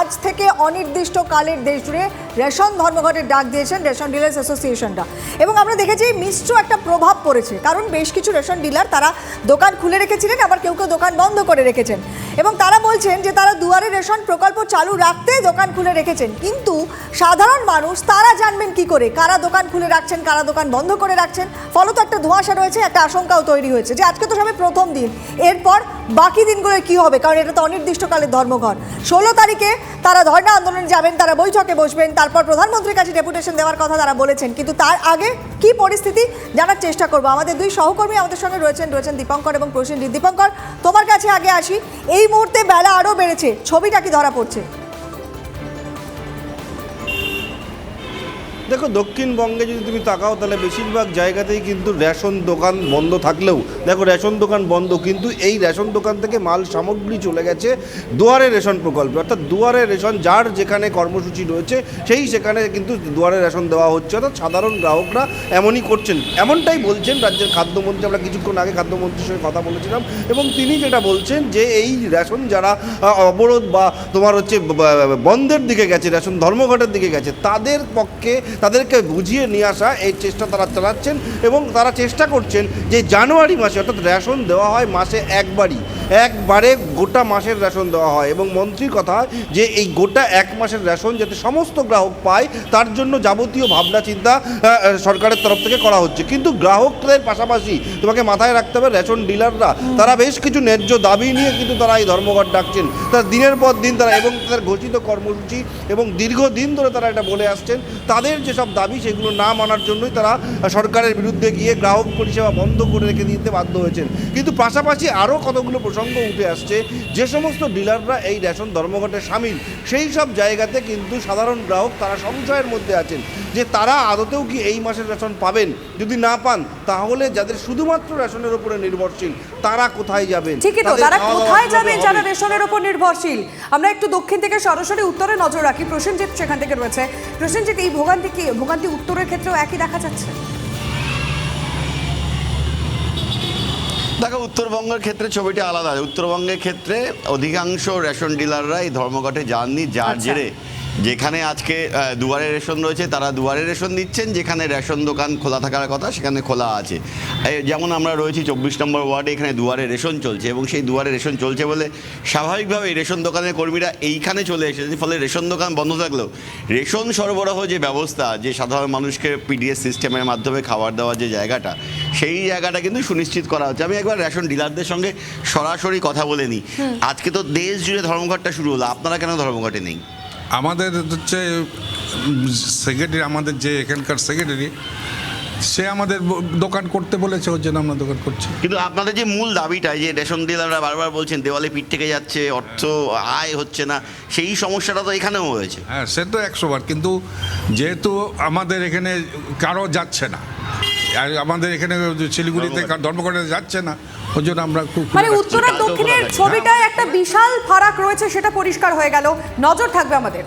আজ থেকে অনির্দিষ্টকালের দেশ জুড়ে রেশন ধর্মঘটের ডাক দিয়েছেন রেশন ডিলার্স অ্যাসোসিয়েশনটা। এবং আমরা দেখেছি মিশ্র একটা প্রভাব পড়েছে, কারণ বেশ কিছু রেশন ডিলার তারা দোকান খুলে রেখেছিলেন, আবার কেউ কেউ দোকান বন্ধ করে রেখেছেন। এবং তারা বলছেন যে তারা দুয়ারে রেশন প্রকল্প চালু রাখতে দোকান খুলে রেখেছেন, কিন্তু সাধারণ মানুষ তারা জানবেন কি করে, কারা দোকান খুলে রাখছেন, কারা দোকান বন্ধ করে রাখছেন। ফলত একটা ধোঁয়াশা রয়েছে, একটা আশঙ্কাও তৈরি হয়েছে যে আজকে তো সবে প্রথম দিন, এরপর বাকি দিনগুলো কি হবে? কারণ এটা তো অনির্দিষ্টকালের ধর্মঘট। ষোলো তারিখে তারা ধর্ণা আন্দোলনে যাবেন, তারা বৈঠকে বসবেন, তারপর প্রধানমন্ত্রীর কাছে ডেপুটেশন দেওয়ার কথা তারা বলেছেন। কিন্তু তার আগে কি পরিস্থিতি জানার চেষ্টা করব? আমাদের দুই সহকর্মী আমাদের সঙ্গে রয়েছেন রয়েছেন দীপঙ্কর এবং প্রসেনজিৎ। দীপঙ্কর, তোমার কাছে আগে আসি। এই মুহূর্তে বেলা আরও বেড়েছে। ছবিটা কি ধরা পড়ছে? দেখো, দক্ষিণবঙ্গে যদি তুমি তাকাও, তাহলে বেশিরভাগ জায়গাতেই কিন্তু রেশন দোকান বন্ধ থাকলেও, দেখো, রেশন দোকান বন্ধ, কিন্তু এই রেশন দোকান থেকে মাল সামগ্রী চলে গেছে দুয়ারে রেশন প্রকল্পে। অর্থাৎ দুয়ারে রেশন, যার যেখানে কর্মসূচি রয়েছে, সেই সেখানে কিন্তু দুয়ারে রেশন দেওয়া হচ্ছে। অর্থাৎ সাধারণ গ্রাহকরা এমনই করছেন। এমনটাই বলছেন রাজ্যের খাদ্যমন্ত্রী, আমরা কিছুক্ষণ আগে খাদ্যমন্ত্রীর সঙ্গে কথা বলেছিলাম, এবং তিনি যেটা বলছেন যে, এই রেশন যারা অবরোধ বা তোমার হচ্ছে বন্ধের দিকে গেছে, রেশন ধর্মঘটের দিকে গেছে, তাদের পক্ষে তাদেরকে বুঝিয়ে নিয়ে আসা এই চেষ্টা তারা চালাচ্ছেন এবং তারা চেষ্টা করছেন যে জানুয়ারি মাসে অর্থাৎ রেশন দেওয়া হয় মাসে একবারই। একবারে গোটা মাসের রেশন দেওয়া হয় এবং মন্ত্রীর কথা যে এই গোটা এক মাসের রেশন যাতে সমস্ত গ্রাহক পায়, তার জন্য যাবতীয় ভাবনা, চিন্তা সরকারের তরফ থেকে করা হচ্ছে। কিন্তু গ্রাহকদের পাশাপাশি তোমাকে মাথায় রাখতে হবে, রেশন ডিলাররা, তারা বেশ কিছু ন্যায্য দাবি নিয়ে কিন্তু তারা এই ধর্মঘট ডাকছেন। তারা দিনের পর দিন তারা এবং তাদের ঘোষিত কর্মসূচি এবং দীর্ঘদিন ধরে তারা এটা বলে আসছেন, তাদের যেসব দাবি, সেগুলো না মানার জন্যই তারা সরকারের বিরুদ্ধে গিয়ে গ্রাহক পরিষেবা বন্ধ করে রেখে দিতে বাধ্য হয়েছেন। কিন্তু পাশাপাশি আরও কতগুলো প্রসঙ্গ উঠে আসছে যে সমস্ত ডিলাররা এই রেশন ধর্মঘটে সামিল সেই সব জায়গাতে কিন্তু সাধারণ গ্রাহক তারা সংশয়ের মধ্যে আছেন যে তারা আদতেও কি এই মাসের রেশন পাবেন? যদি না পান তাহলে যাদের শুধুমাত্র রেশনের উপরে নির্ভরশীল তারা কোথায় যাবেন? ঠিকই তো তারা কোথায় কীভাবে যাবে হবে? যারা রেশনের উপর নির্ভরশীল? আমরা একটু দক্ষিণ থেকে সরাসরি উত্তরে নজর রাখি। প্রসেনজিৎ সেখান থেকে রয়েছে। প্রসেনজিৎ এই ভোগান্তি কি ভোগান্তি উত্তরের ক্ষেত্রেও একই দেখা যাচ্ছে? দেখো উত্তরবঙ্গের ক্ষেত্রে ছবিটা আলাদা উত্তরবঙ্গের ক্ষেত্রে অধিকাংশ রেশন ডিলাররা এই ধর্মঘটে যাননি যার আচ্ছা। জেরে যেখানে আজকে দুয়ারে রেশন রয়েছে তারা দুয়ারে রেশন দিচ্ছেন যেখানে রেশন দোকান খোলা থাকার কথা সেখানে খোলা আছে। যেমন আমরা রয়েছি চব্বিশ নম্বর ওয়ার্ডে এখানে দুয়ারে রেশন চলছে এবং সেই দুয়ারে রেশন চলছে বলে স্বাভাবিকভাবে রেশন দোকানের কর্মীরা এইখানে চলে এসেছে ফলে রেশন দোকান বন্ধ থাকলেও রেশন সরবরাহ যে ব্যবস্থা যে সাধারণ মানুষকে পিডিএস সিস্টেমের মাধ্যমে খাবার দেওয়ার যে জায়গাটা সেই জায়গাটা কিন্তু সুনিশ্চিত করা হচ্ছে। আমি একবার রেশন ডিলারদের সঙ্গে সরাসরি কথা বলে নিই। আজকে তো দেশ জুড়ে ধর্মঘটটা শুরু হলো আপনারা কেন ধর্মঘটে নেই? আমাদের হচ্ছে সেক্রেটারি আমাদের যে এখানকার সেক্রেটারি সে আমাদের দোকান করতে বলেছে ওর জন্য আমরা দোকান করছি। কিন্তু আপনাদের যে মূল দাবিটা যে রেশন ডিলাররা বারবার বলছেন দেওয়ালে পিঠ থেকে যাচ্ছে অর্থ আয় হচ্ছে না সেই সমস্যাটা তো এখানেও হয়েছে। হ্যাঁ সে তো একশোবার কিন্তু যেহেতু আমাদের এখানে কারও যাচ্ছে না আর আমাদের এখানে শিলিগুড়িতে কার- ধর্মঘটে যাচ্ছে না ওই জন্য আমরা খুব মানে উত্তর আর দক্ষিণের ছবিটায় একটা বিশাল ফারাক রয়েছে সেটা পরিষ্কার হয়ে গেল। নজর থাকবে আমাদের।